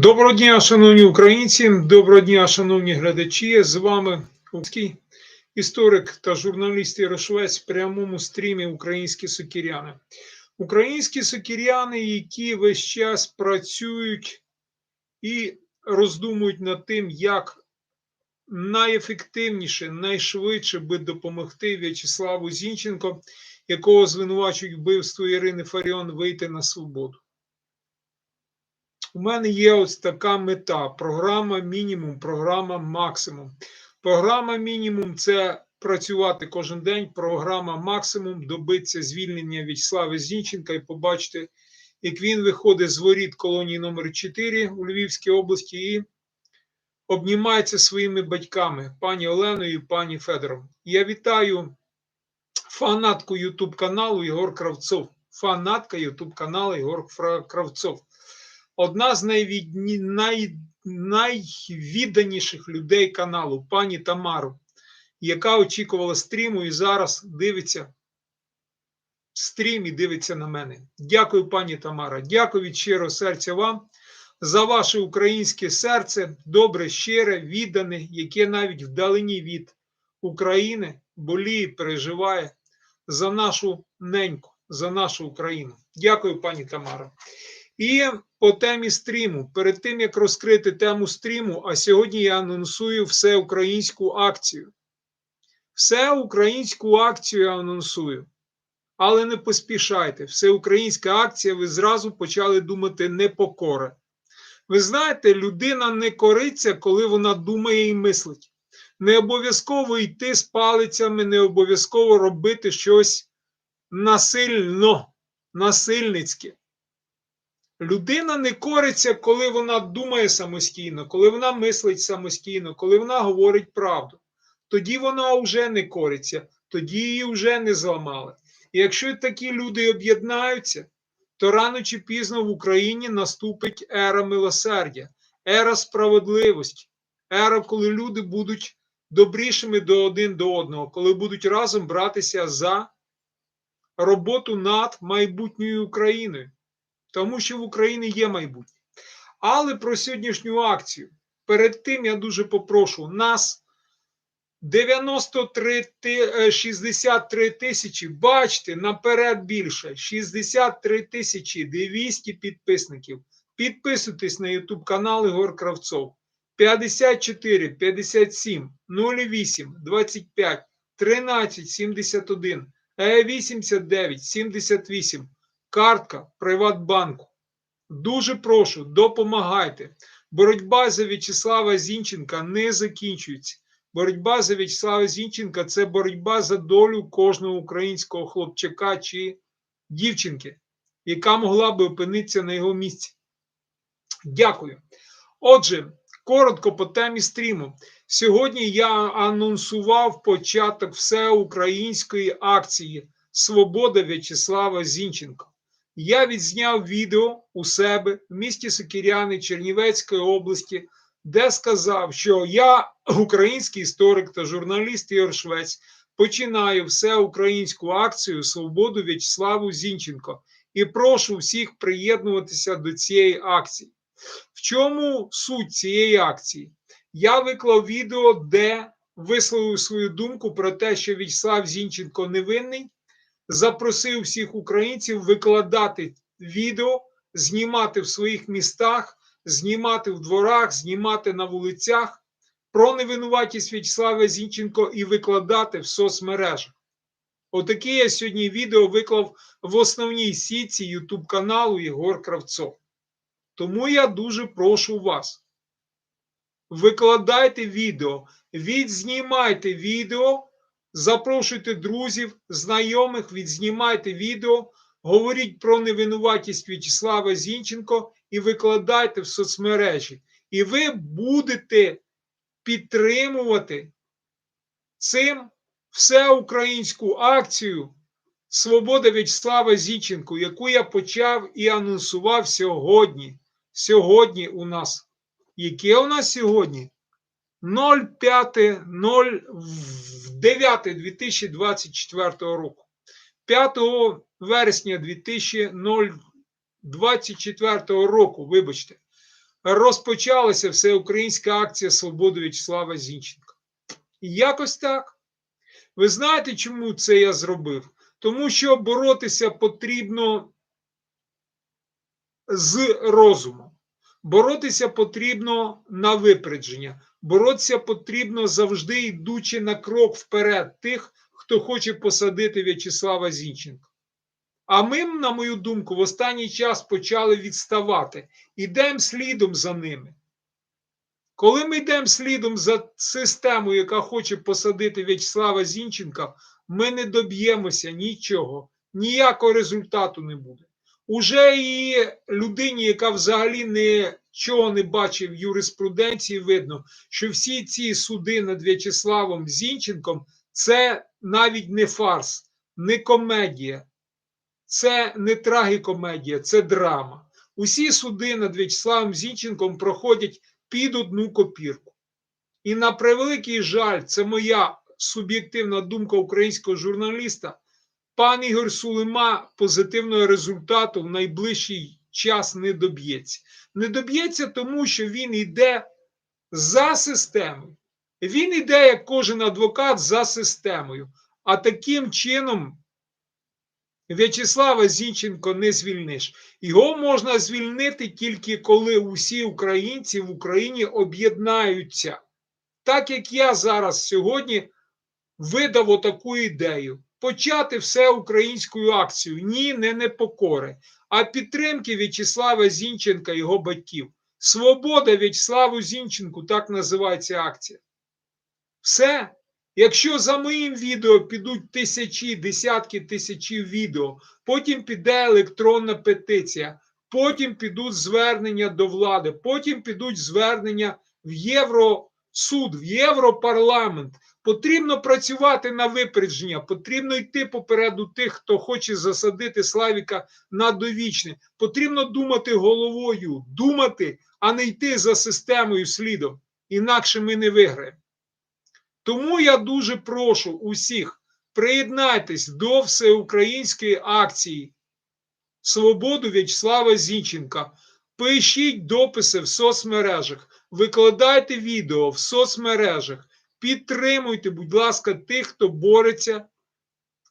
Доброго дня, шановні українці, доброго дня, шановні глядачі. З вами історик та журналіст Ярошвець в прямому стрімі Українські сокіряни. Українські сокіряни, які весь час працюють і роздумують над тим, як найефективніше, найшвидше би допомогти В'ячеславу Зінченко, якого звинувачують вбивство Ірини Фаріон, вийти на свободу. У мене є ось така мета: програма мінімум, програма максимум. Програма мінімум це працювати кожен день. Програма максимум добитися звільнення В'ячеслава Зінченка і побачити, як він виходить з воріт колонії номер 4 у Львівській області і обнімається своїми батьками, пані Оленою і пані Федором. Я вітаю фанатку Ютуб каналу Єгор Кравцов. Фанатка Ютуб каналу Єгор Кравцов одна з найвідні, най, найвідданіших людей каналу, пані Тамару, яка очікувала стріму і зараз дивиться стрім і дивиться на мене. Дякую, пані Тамара. Дякую від щирого серця вам за ваше українське серце, добре, щире, віддане, яке навіть вдалині від України боліє, переживає за нашу неньку, за нашу Україну. Дякую, пані Тамара. І по темі стріму. Перед тим як розкрити тему стріму, а сьогодні я анонсую всеукраїнську акцію. Всеукраїнську акцію я анонсую. Але не поспішайте. Всеукраїнська акція, ви зразу почали думати непокора. Ви знаєте, людина не кориться, коли вона думає і мислить. Не обов'язково йти з палицями, не обов'язково робити щось насильно, насильницьке. Людина не кориться, коли вона думає самостійно, коли вона мислить самостійно, коли вона говорить правду. Тоді вона вже не кориться, тоді її вже не зламали. І якщо такі люди об'єднаються, то рано чи пізно в Україні наступить ера милосердя, ера справедливості, ера, коли люди будуть добрішими до один до одного, коли будуть разом братися за роботу над майбутньою Україною тому що в Україні є майбутнє. Але про сьогоднішню акцію. Перед тим я дуже попрошу нас 93 63 тисячі, бачите, наперед більше 63 тисячі 200 підписників. Підписуйтесь на YouTube канал Ігор Кравцов. 54 57 08 25 13 71 89 78 картка Приватбанку. Дуже прошу, допомагайте. Боротьба за В'ячеслава Зінченка не закінчується. Боротьба за В'ячеслава Зінченка це боротьба за долю кожного українського хлопчака чи дівчинки, яка могла би опинитися на його місці. Дякую. Отже, коротко по темі стріму. Сьогодні я анонсував початок всеукраїнської акції Свобода В'ячеслава Зінченка я відзняв відео у себе в місті Сокіряни Чернівецької області, де сказав, що я, український історик та журналіст Ігор Швець, починаю всеукраїнську акцію Свободу В'ячеславу Зінченко і прошу всіх приєднуватися до цієї акції. В чому суть цієї акції? Я виклав відео, де висловив свою думку про те, що В'ячеслав Зінченко невинний запросив всіх українців викладати відео, знімати в своїх містах, знімати в дворах, знімати на вулицях про невинуватість В'ячеслава Зінченко і викладати в соцмережах. Отаке я сьогодні відео виклав в основній сітці Ютуб каналу Єгор Кравцов. Тому я дуже прошу вас. Викладайте відео, відзнімайте відео Запрошуйте друзів, знайомих, відзнімайте відео, говоріть про невинуватість В'ячеслава Зінченко і викладайте в соцмережі. І ви будете підтримувати цим всеукраїнську акцію Свобода В'ячеслава Зінченко, яку я почав і анонсував сьогодні. Сьогодні у нас. Яке у нас сьогодні? 05.09.2024 року. 5 вересня 2024 року, вибачте, розпочалася всеукраїнська акція Свободи В'ячеслава Зінченка. Якось так. Ви знаєте, чому це я зробив? Тому що боротися потрібно з розумом. Боротися потрібно на випередження. Боротися потрібно завжди йдучи на крок вперед тих, хто хоче посадити В'ячеслава Зінченка. А ми, на мою думку, в останній час почали відставати. Ідемо слідом за ними. Коли ми йдемо слідом за системою, яка хоче посадити В'ячеслава Зінченка, ми не доб'ємося нічого, ніякого результату не буде. Уже і людині, яка взагалі нічого не бачить в юриспруденції, видно, що всі ці суди над В'ячеславом Зінченком це навіть не фарс, не комедія, це не трагікомедія, це драма. Усі суди над В'ячеславом Зінченком проходять під одну копірку. І на превеликий жаль, це моя суб'єктивна думка українського журналіста. Пан Ігор Сулима позитивного результату в найближчий час не доб'ється. Не доб'ється, тому що він йде за системою. Він йде, як кожен адвокат, за системою. А таким чином В'ячеслава Зінченко не звільниш. Його можна звільнити тільки коли усі українці в Україні об'єднаються. Так як я зараз сьогодні видав отаку ідею. Почати все українською акцією. Ні, не непокори, а підтримки В'ячеслава Зінченка його батьків. Свобода В'ячеславу Зінченку, так називається акція. Все. Якщо за моїм відео підуть тисячі, десятки тисячі відео, потім піде електронна петиція, потім підуть звернення до влади, потім підуть звернення в Євросуд, в Європарламент. Потрібно працювати на випередження, потрібно йти попереду тих, хто хоче засадити Славіка на довічне. Потрібно думати головою, думати, а не йти за системою слідом. Інакше ми не виграємо. Тому я дуже прошу усіх приєднайтесь до всеукраїнської акції Свободу В'ячеслава Зінченка. Пишіть дописи в соцмережах, викладайте відео в соцмережах. Підтримуйте, будь ласка, тих, хто бореться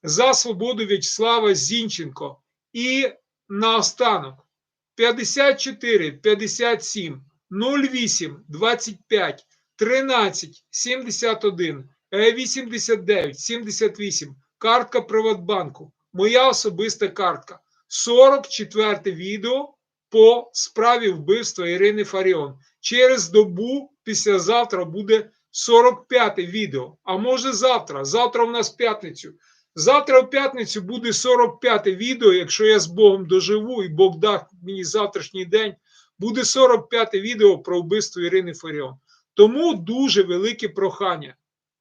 за свободу В'ячеслава Зінченко. І наостанок 54 57 08 25 13 71 89 78. Картка Приватбанку. Моя особиста картка. 44 відео по справі вбивства Ірини Фаріон. Через добу післязавтра буде 45 відео. А може завтра. Завтра в нас п'ятницю. Завтра в п'ятницю буде 45 відео. Якщо я з Богом доживу і Бог дасть мені завтрашній день, буде 45 відео про вбивство Ірини Фаріон. Тому дуже велике прохання.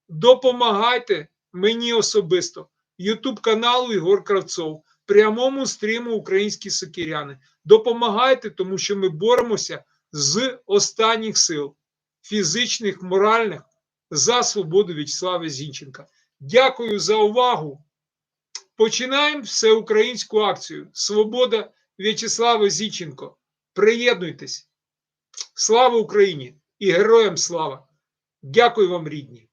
Допомагайте мені особисто. Ютуб каналу Ігор Кравцов, прямому стріму Українські Сокиряни. Допомагайте, тому що ми боремося з останніх сил фізичних, моральних за свободу В'ячеслава Зінченка. Дякую за увагу. Починаємо всеукраїнську акцію. Свобода В'ячеслава Зінченко. Приєднуйтесь. Слава Україні і героям слава! Дякую вам, рідні!